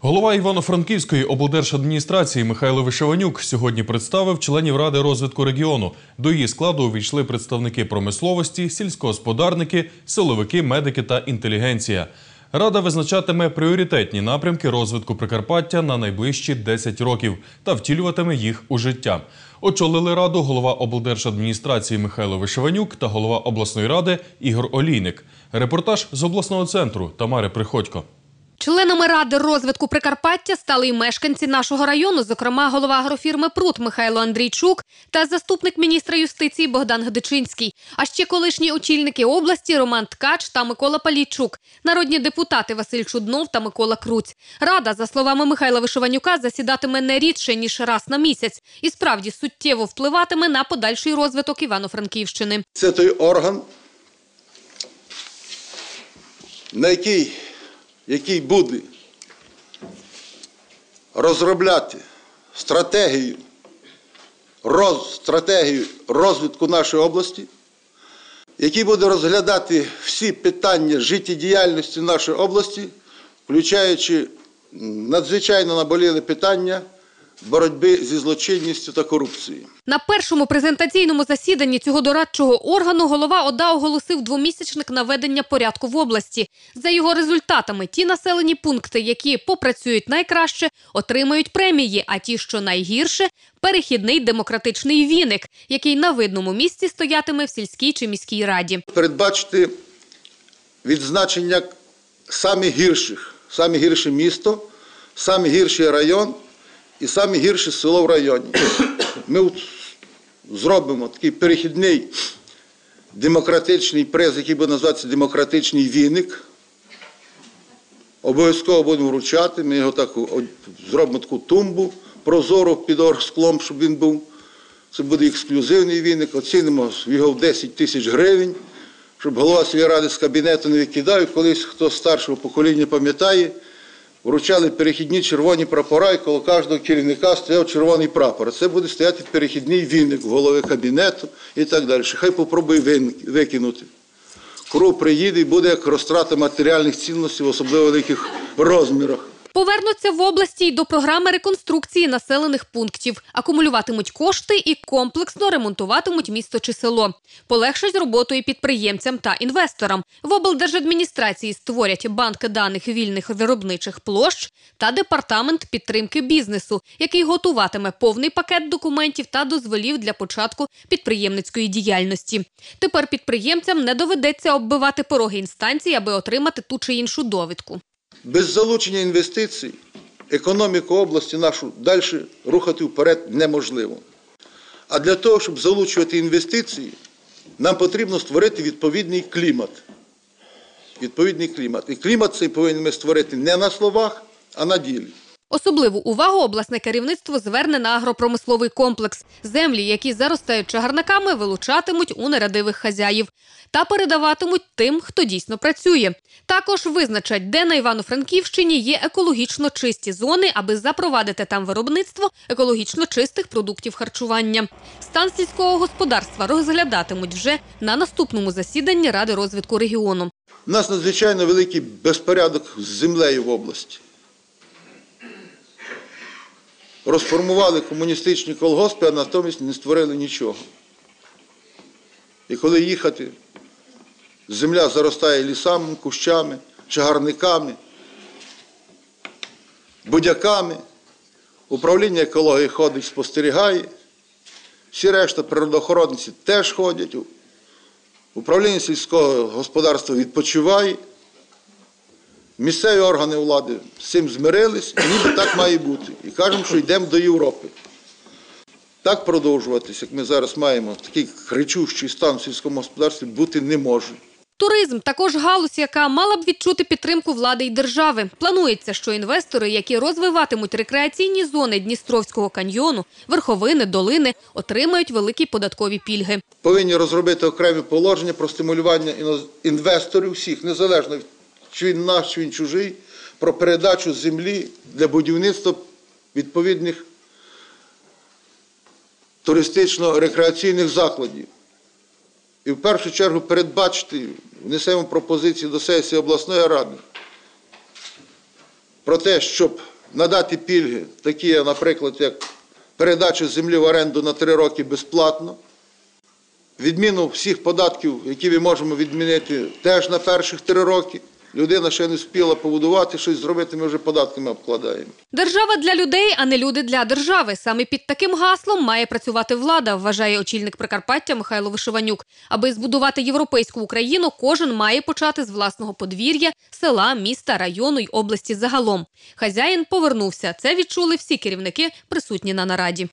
Голова Івано-Франківської облдержадміністрації Михайло Вишеванюк сьогодні представив членів Ради розвитку регіону. До її складу увійшли представники промисловості, сільськогосподарники, силовики, медики та інтелігенція. Рада визначатиме пріоритетні напрямки розвитку Прикарпаття на найближчі 10 років та втілюватиме їх у життя. Очолили раду голова облдержадміністрації Михайло Вишеванюк та голова обласної ради Ігор Олійник. Репортаж з обласного центру Тамари Приходько. Членами ради розвитку Прикарпаття стали й мешканці нашого району, зокрема голова агрофірми Прут Михайло Андрійчук та заступник міністра юстиції Богдан Гдичинський, а ще колишні очільники області Роман Ткач та Микола Палійчук, народні депутати Василь Чуднов та Микола Круць. Рада, за словами Михайла Вишиванюка, засідатиме не рідше ніж раз на місяць і справді суттєво впливатиме на подальший розвиток Івано-Франківщини. Це той орган, на який, який буде розробляти стратегію, роз, стратегію розвитку нашої області, який буде розглядати всі питання життєдіяльності нашої області, включаючи надзвичайно наболіле питання боротьби зі злочинністю та корупцією. На першому презентаційному засіданні цього дорадчого органу голова ОДА оголосив двомісячник наведення порядку в області. За його результатами, ті населені пункти, які попрацюють найкраще, отримають премії, а ті, що найгірше – перехідний демократичний віник, який на видному місці стоятиме в сільській чи міській раді. передбачити відзначення самих гірших, саме гірше місто, саме гірший район і саме гірше село в районі. Ми зробимо такий перехідний демократичний приз, який буде називатися демократичний віник. Обов'язково будемо вручати. Ми його так зробимо таку тумбу прозору під оргсклом, щоб він був. Це буде ексклюзивний віник, оцінимо його в 10 тисяч гривень, щоб голова сільради з кабінету не викидав. Колись хто старшого покоління пам'ятає, вручали перехідні червоні прапора, і коло кожного керівника стояв червоний прапор. Це буде стояти перехідний віник голови кабінету і так далі. Хай попробує викинути. Кров приїде і буде як розтрата матеріальних цінностей в особливо великих розмірах. Повернуться в області й до програми реконструкції населених пунктів, акумулюватимуть кошти і комплексно ремонтуватимуть місто чи село. Полегшать роботу і підприємцям та інвесторам. В облдержадміністрації створять банк даних вільних виробничих площ та департамент підтримки бізнесу, який готуватиме повний пакет документів та дозволів для початку підприємницької діяльності. Тепер підприємцям не доведеться оббивати пороги інстанції, аби отримати ту чи іншу довідку. Без залучення інвестицій економіку області нашу далі рухати вперед неможливо. А для того, щоб залучувати інвестиції, нам потрібно створити відповідний клімат. Відповідний клімат. І клімат цей повинен ми створити не на словах, а на ділі. Особливу увагу обласне керівництво зверне на агропромисловий комплекс. Землі, які заростають чагарниками, вилучатимуть у нерадивих хазяїв та передаватимуть тим, хто дійсно працює. Також визначать, де на Івано-Франківщині є екологічно чисті зони, аби запровадити там виробництво екологічно чистих продуктів харчування. Стан сільського господарства розглядатимуть вже на наступному засіданні Ради розвитку регіону. У нас надзвичайно великий безпорядок з землею в області. Розформували комуністичні колгоспи, а натомість не створили нічого. І коли їхати, земля заростає лісами, кущами, чагарниками, будяками. Управління екології ходить, спостерігає. Всі решта природоохоронці теж ходять. Управління сільського господарства відпочиває. Місцеві органи влади з цим змирились, і ніби так має бути. І кажемо, що йдемо до Європи. Так продовжуватись, як ми зараз маємо, такий кричущий стан в сільському господарстві бути не може. Туризм також галузь, яка мала б відчути підтримку влади й держави. Планується, що інвестори, які розвиватимуть рекреаційні зони Дністровського каньйону, верховини, долини, отримають великі податкові пільги. Повинні розробити окремі положення про стимулювання інвесторів всіх, незалежно від чи він наш, чи він чужий, про передачу землі для будівництва відповідних туристично-рекреаційних закладів. І в першу чергу передбачити, внесемо пропозиції до сесії обласної ради про те, щоб надати пільги, такі, наприклад, як передача землі в оренду на три роки безплатно, відміну всіх податків, які ми можемо відмінити теж на перших три роки. Людина ще не встигла побудувати, щось зробити, ми вже податками обкладаємо. Держава для людей, а не люди для держави. Саме під таким гаслом має працювати влада, вважає очільник Прикарпаття Михайло Вишиванюк. Аби збудувати європейську Україну, кожен має почати з власного подвір'я, села, міста, району й області загалом. Хазяїн повернувся. Це відчули всі керівники, присутні на нараді.